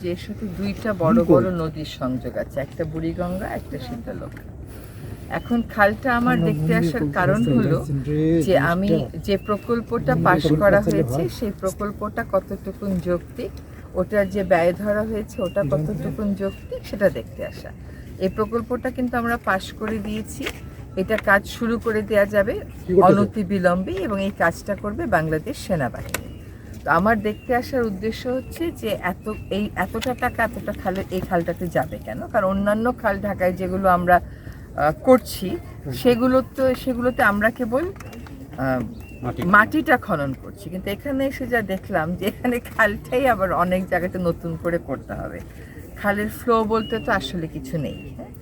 যে এর সাথে দুইটা বড় বড় নদীর সংযোগ আছে। একটা বুড়িগঙ্গা একটা শীতলক্ষা এখন খালটা আমার দেখতে আসার কারণ হলো যে আমি যে প্রকল্পটা পাশ করা হয়েছে সেই প্রকল্পটা কতটুকুন যৌক্তিক? ওটার যে ব্যয় ধরা হয়েছে ওটা কতটুকুন যৌক্তিক সেটা দেখতে আসা। এই প্রকল্পটা কিন্তু আমরা পাশ করে দিয়েছি। এটা কাজ শুরু করে দেওয়া যাবে অনতি বিলম্বে এবং এই কাজটা করবে বাংলাদেশ সেনাবাহিনী। তো আমার দেখতে আসার উদ্দেশ্য হচ্ছে যে এত এই এতটা টাকা এতটা খালে এই খালটাতে যাবে কেন? কারণ অন্যান্য খাল ঢাকায় যেগুলো আমরা করছি সেগুলো তো সেগুলোতে আমরা কেবল মাটিটা খনন করছি। কিন্তু এখানে এসে যা দেখলাম যে এখানে খালটাই আবার অনেক জায়গাতে নতুন করে করতে হবে। খালের ফ্লো বলতে তো আসলে কিছু নেই হ্যাঁ?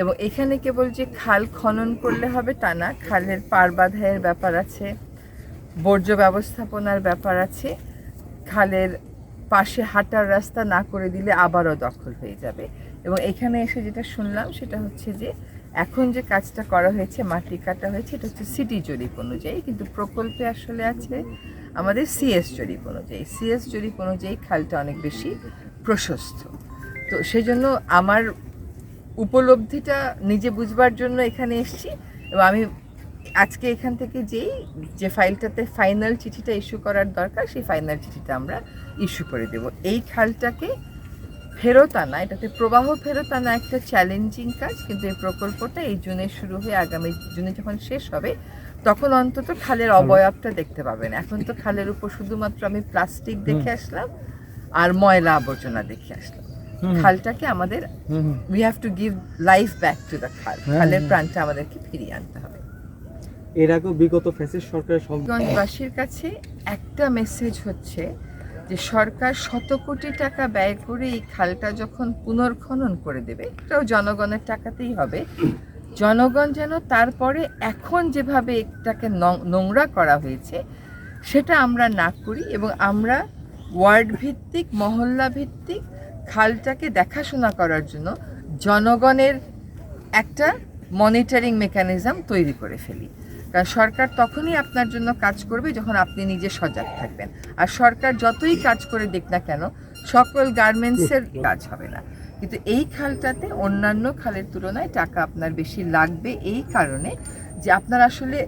এবং এখানে কেবল যে খাল খনন করলে হবে তা না খালের পার বাঁধাইয়ের ব্যাপার আছে। বর্জ্য ব্যবস্থাপনার ব্যাপার আছে, খালের পাশে হাঁটার রাস্তা না করে দিলে আবারও দখল হয়ে যাবে। এবং এখানে এসে যেটা শুনলাম সেটা হচ্ছে যে, এখন যে কাজটা করা হয়েছে, মাটি কাটা হয়েছে, এটা হচ্ছে সিটি জরিপ অনুযায়ী, কিন্তু প্রকল্পে আসলে আছে আমাদের সিএস জরিপ অনুযায়ী। সিএস জরিপ অনুযায়ী খালটা অনেক বেশি প্রশস্ত। তো সেই জন্য আমার উপলব্ধিটা নিজে বুঝবার জন্য এখানে এসেছি এবং আমি আজকে এখান থেকে যেই যে ফাইলটাতে ফাইনাল চিঠিটা ইস্যু করার দরকার সেই ফাইনাল চিঠিটা আমরা ইস্যু করে দেব। এই খালটাকে ফেরত আনা এটাতে প্রবাহ ফেরত আনা একটা চ্যালেঞ্জিং কাজ কিন্তু এই প্রকল্পটা এই জুনে শুরু হয়ে আগামী জুনে যখন শেষ হবে তখন অন্তত খালের অবয়বটা দেখতে পাবেন। এখন তো খালের উপর শুধুমাত্র আমি প্লাস্টিক দেখে আসলাম আর ময়লা আবর্জনা দেখে আসলাম। খালটাকে আমাদের we have to give life back to the খাল। খালের। প্রাণটা আমাদেরকে ফিরিয়ে আনতে হবে। এর আগেও বিগত ফ্যাসিস্ট সরকারের গঞ্জবাসীর কাছে একটা মেসেজ হচ্ছে যে সরকার শত কোটি টাকা ব্যয় করে এই খালটা যখন পুনর্খনন করে দেবে, এটাও জনগণের টাকাতেই হবে। জনগণ যেন তারপরে এখন যেভাবে এটাকে নোংরা করা হয়েছে, সেটা আমরা না করি এবং আমরা ওয়ার্ড ভিত্তিক, মহল্লা ভিত্তিক খালটাকে দেখাশোনা করার জন্য জনগণের একটা মনিটরিং মেকানিজম তৈরি করে ফেলি। কারণ সরকার তখনই আপনার জন্য কাজ করবে যখন আপনি নিজে সজাগ থাকবেন। আর সরকার যতই কাজ করে দেখ না কেন সকল গার্মেন্টসের কাজ হবে না। কিন্তু এই খালটাতে অন্যান্য খালের তুলনায় টাকা আপনার বেশি লাগবে এই কারণে যে আপনার আসলে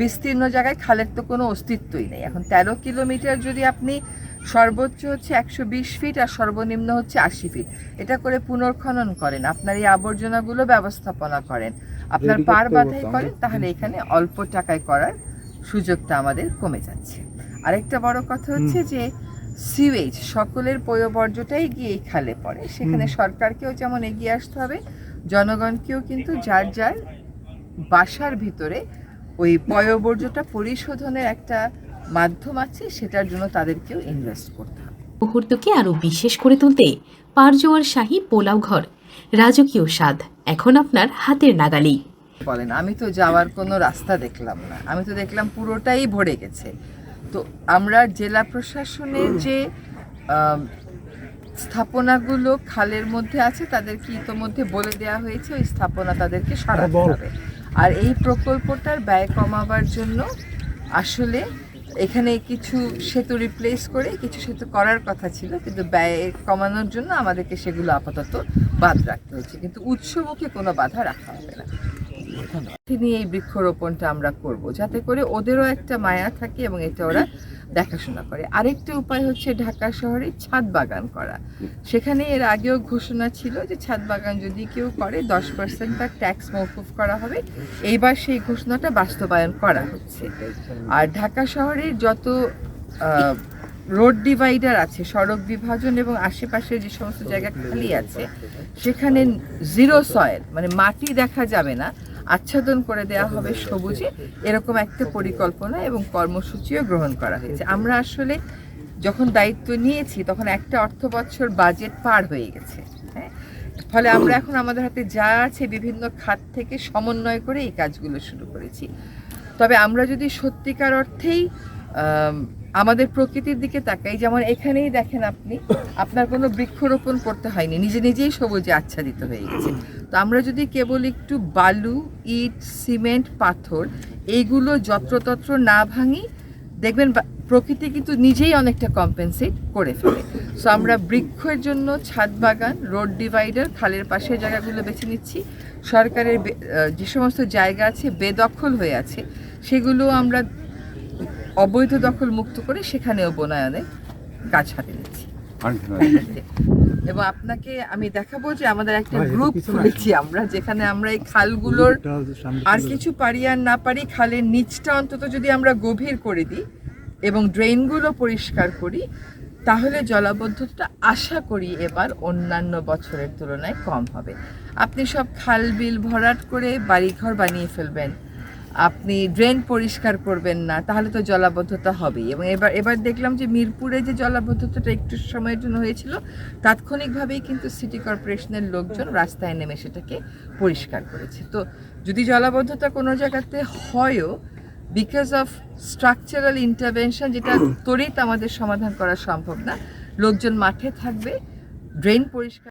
বিস্তীর্ণ জায়গায় খালের তো কোনো অস্তিত্বই নেই। এখন তেরো কিলোমিটার যদি আপনি সর্বোচ্চ হচ্ছে একশো বিশ ফিট আর সর্বনিম্ন হচ্ছে আশি ফিট এটা করে পুনর্খনন করেন। আপনার এই আবর্জনাগুলো ব্যবস্থাপনা করেন। আপনার পার বাধাই করেন তাহলে এখানে অল্প টাকায় করার সুযোগটা আমাদের কমে যাচ্ছে। আরেকটা বড় কথা হচ্ছে যে সিওয়েজ সকলের পয়বর্জ্যটাই গিয়ে এই খালে পড়ে। সেখানে সরকারকেও যেমন এগিয়ে আসতে হবে জনগণকেও কিন্তু যার যার বাসার ভিতরে ওই পয়বর্জ্যটা পরিশোধনের একটা মাধ্যম আছে সেটার জন্য তাদেরকেও ইনভেস্ট করতে হবে। মুহূর্তকে আরও বিশেষ করে তুলতে পারজোয়ার শাহী পোলাও ঘর রাজকীয় স্বাদ এখন আপনার হাতের নাগালেই। বলেন আমি তো যাওয়ার কোনো রাস্তা দেখলাম না। আমি তো দেখলাম পুরোটাই ভরে গেছে। তো আমরা জেলা প্রশাসনের যে স্থাপনাগুলো খালের মধ্যে আছে তাদেরকে ইতোমধ্যে বলে দেওয়া হয়েছে ওই স্থাপনা তাদেরকে সরাতে হবে। আর এই প্রকল্পটার ব্যয় কমাবার জন্য আসলে এখানে কিছু সেতু রিপ্লেস করে কিছু সেতু করার কথা ছিল, কিন্তু ব্যয় কমানোর জন্য আমাদেরকে সেগুলো আপাতত বাদ রাখতে হচ্ছে কিন্তু উৎসমুখে কোনো বাধা রাখা হবে না। নিয়ে এই বৃক্ষরোপণটা আমরা করব, যাতে করে ওদেরও একটা মায়া থাকে এবং এটা ওরা দেখাশোনা করে। আরেকটা উপায় হচ্ছে ঢাকা শহরে ছাদ বাগান করা। সেখানে এর আগেও ঘোষণা ছিল যে ছাদ বাগান যদি কেউ করে, দশ পার্সেন্ট তার ট্যাক্স মৌকুফ করা হবে। এইবার সেই ঘোষণাটা বাস্তবায়ন করা হচ্ছে। আর ঢাকা শহরের যত রোড ডিভাইডার আছে, সড়ক বিভাজন এবং আশেপাশে যে সমস্ত জায়গা খালি আছে, সেখানে জিরো সয়েল মানে মাটি দেখা যাবে না। আচ্ছাদন করে দেওয়া হবে সবুজে। এরকম একটা পরিকল্পনা এবং কর্মসূচিও গ্রহণ করা হয়েছে। আমরা আসলে যখন দায়িত্ব নিয়েছি, তখন একটা অর্থ বছর বাজেট পার হয়ে গেছে হ্যাঁ? ফলে আমরা এখন আমাদের হাতে যা আছে বিভিন্ন খাত থেকে সমন্বয় করে এই কাজগুলো শুরু করেছি। তবে আমরা যদি সত্যিকার অর্থেই আমাদের প্রকৃতির দিকে তাকাই, যেমন এখানেই দেখেন আপনি, আপনার কোনো বৃক্ষরোপণ করতে হয়নি, নিজে নিজেই সবুজে আচ্ছাদিত হয়ে গেছে। তো আমরা যদি কেবল একটু বালু ইট সিমেন্ট পাথর এইগুলো যত্রতত্র না ভাঙি দেখবেন প্রকৃতি কিন্তু নিজেই অনেকটা কম্পেনসেট করে ফেলে। সো আমরা বৃক্ষের জন্য ছাদ বাগান রোড ডিভাইডার খালের পাশের জায়গাগুলো বেছে নিচ্ছি। সরকারের যে সমস্ত জায়গা আছে বেদখল হয়ে আছে সেগুলো আমরা অবৈধ দখল মুক্ত করে সেখানেও বনায়নে গাছ হাতে নিচ্ছি। এবং আপনাকে আমি দেখাবো যে আমাদের একটা গ্রুপ খুলেছি আমরা যেখানে আমরা এই খালগুলোর আর কিছু পারি আর না পারি খালের নিচটা অন্তত যদি আমরা গভীর করে দিই এবং ড্রেনগুলো পরিষ্কার করি তাহলে জলাবদ্ধতা আশা করি এবার অন্যান্য বছরের তুলনায় কম হবে। আপনি সব খাল বিল ভরাট করে বাড়িঘর বানিয়ে ফেলবেন। আপনি ড্রেন পরিষ্কার করবেন না, তাহলে তো জলাবদ্ধতা হবেই। এবং এবার এবার দেখলাম যে মিরপুরে যে জলাবদ্ধতাটা একটু সময়ের জন্য হয়েছিল, তাৎক্ষণিকভাবেই কিন্তু সিটি কর্পোরেশনের লোকজন রাস্তায় নেমে সেটাকে পরিষ্কার করেছে। তো যদি জলাবদ্ধতা কোনো জায়গাতে হয়ও বিকজ অফ স্ট্রাকচারাল ইন্টারভেনশন যেটা ত্বরিত আমাদের সমাধান করা সম্ভব না, লোকজন মাঠে থাকবে ড্রেন পরিষ্কার